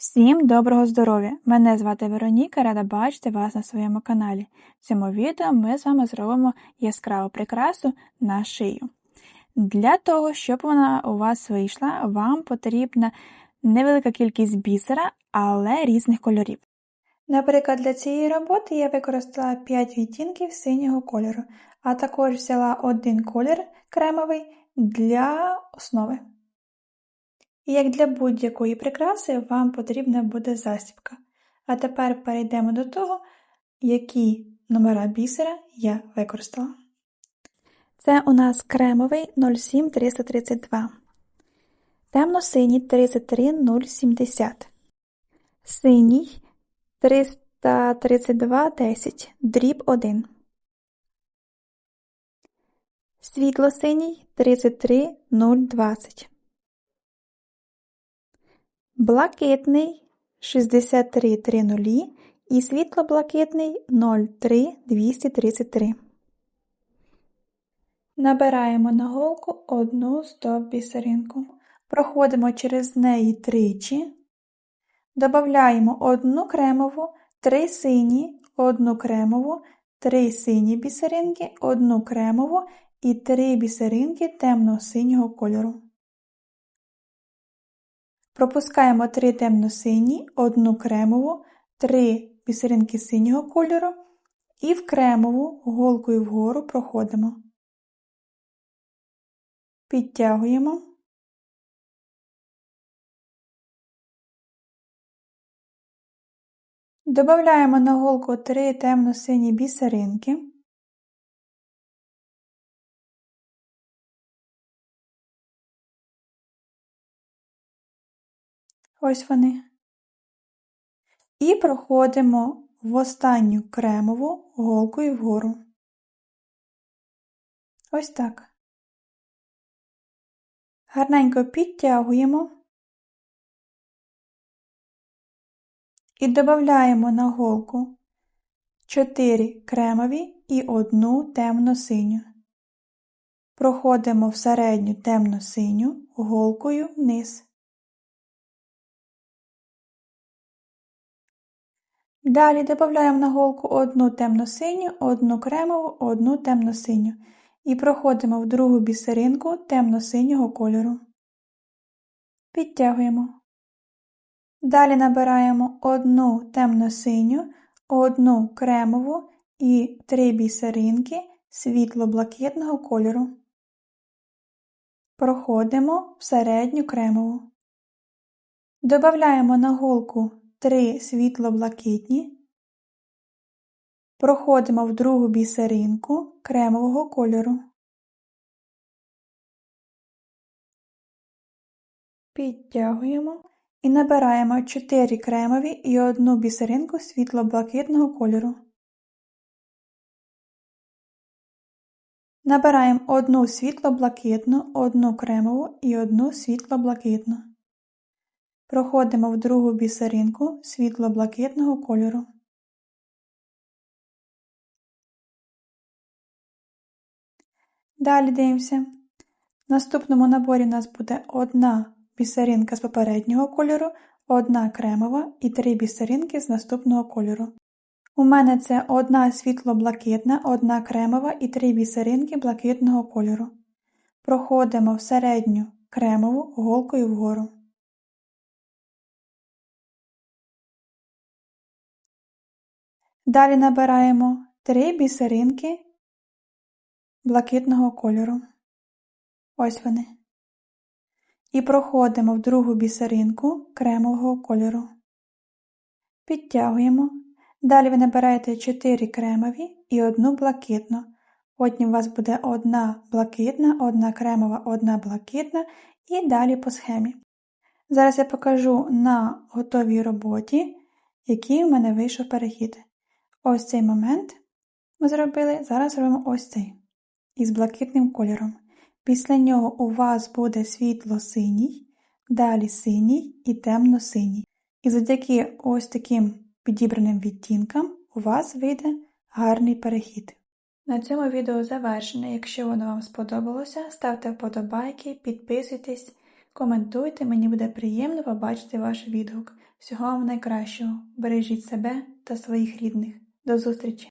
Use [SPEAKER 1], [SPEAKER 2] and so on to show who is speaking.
[SPEAKER 1] Всім доброго здоров'я! Мене звати Вероніка, рада бачити вас на своєму каналі. В цьому відео ми з вами зробимо яскраву прикрасу на шию. Для того, щоб вона у вас вийшла, вам потрібна невелика кількість бісера, але різних кольорів. Наприклад, для цієї роботи я використала 5 відтінків синього кольору, а також взяла один колір кремовий для основи. Як для будь-якої прикраси вам потрібна буде застібка. А тепер перейдемо до того, які номера бісера я використала. Це у нас кремовий 07332, темно-синій 33070, синій 33210, дріб 1, світло-синій 33020. Блакитний 6330 і світло-блакитний 03233. Набираємо на голку одну стоп-бісеринку. Проходимо через неї тричі. Додаємо одну кремову, три сині, одну кремову, три сині бісеринки, одну кремову і три бісеринки темно-синього кольору. Пропускаємо три темно-сині, одну кремову, три бісеринки синього кольору і в кремову голкою вгору проходимо. Підтягуємо. Додаємо на голку три темно-сині бісеринки. Ось вони. І проходимо в останню кремову голкою вгору. Ось так. Гарненько підтягуємо і додаємо на голку 4 кремові і одну темно-синю. Проходимо в середню темно-синю голкою вниз. Далі додаємо на голку одну темно-синю, одну кремову, одну темно-синю і проходимо в другу бісеринку темно-синього кольору. Підтягуємо. Далі набираємо одну темно-синю, одну кремову і три бісеринки світло-блакитного кольору. Проходимо в середню кремову. Додаємо на голку 3 світло-блакитні, проходимо в другу бісеринку кремового кольору. Підтягуємо і набираємо 4 кремові і одну бісеринку світло-блакитного кольору. Набираємо одну світло-блакитну, одну кремову і одну світло-блакитну. Проходимо в другу бісеринку світло-блакитного кольору. Далі дивимося. В наступному наборі у нас буде одна бісеринка з попереднього кольору, одна кремова і три бісеринки з наступного кольору. У мене це одна світло-блакитна, одна кремова і три бісеринки блакитного кольору. Проходимо в середню кремову голкою вгору. Далі набираємо три бісеринки блакитного кольору. Ось вони. І проходимо в другу бісеринку кремового кольору. Підтягуємо. Далі ви набираєте 4 кремові і одну блакитну. Потім у вас буде одна блакитна, одна кремова, одна блакитна і далі по схемі. Зараз я покажу на готовій роботі, який у мене вийшов перехід. Ось цей момент ми зробили, зараз робимо ось цей із блакитним кольором. Після нього у вас буде світло-синій, далі синій і темно-синій. І завдяки ось таким підібраним відтінкам у вас вийде гарний перехід. На цьому відео завершено. Якщо воно вам сподобалося, ставте вподобайки, підписуйтесь, коментуйте, мені буде приємно побачити ваш відгук. Всього вам найкращого. Бережіть себе та своїх рідних. До зустрічі!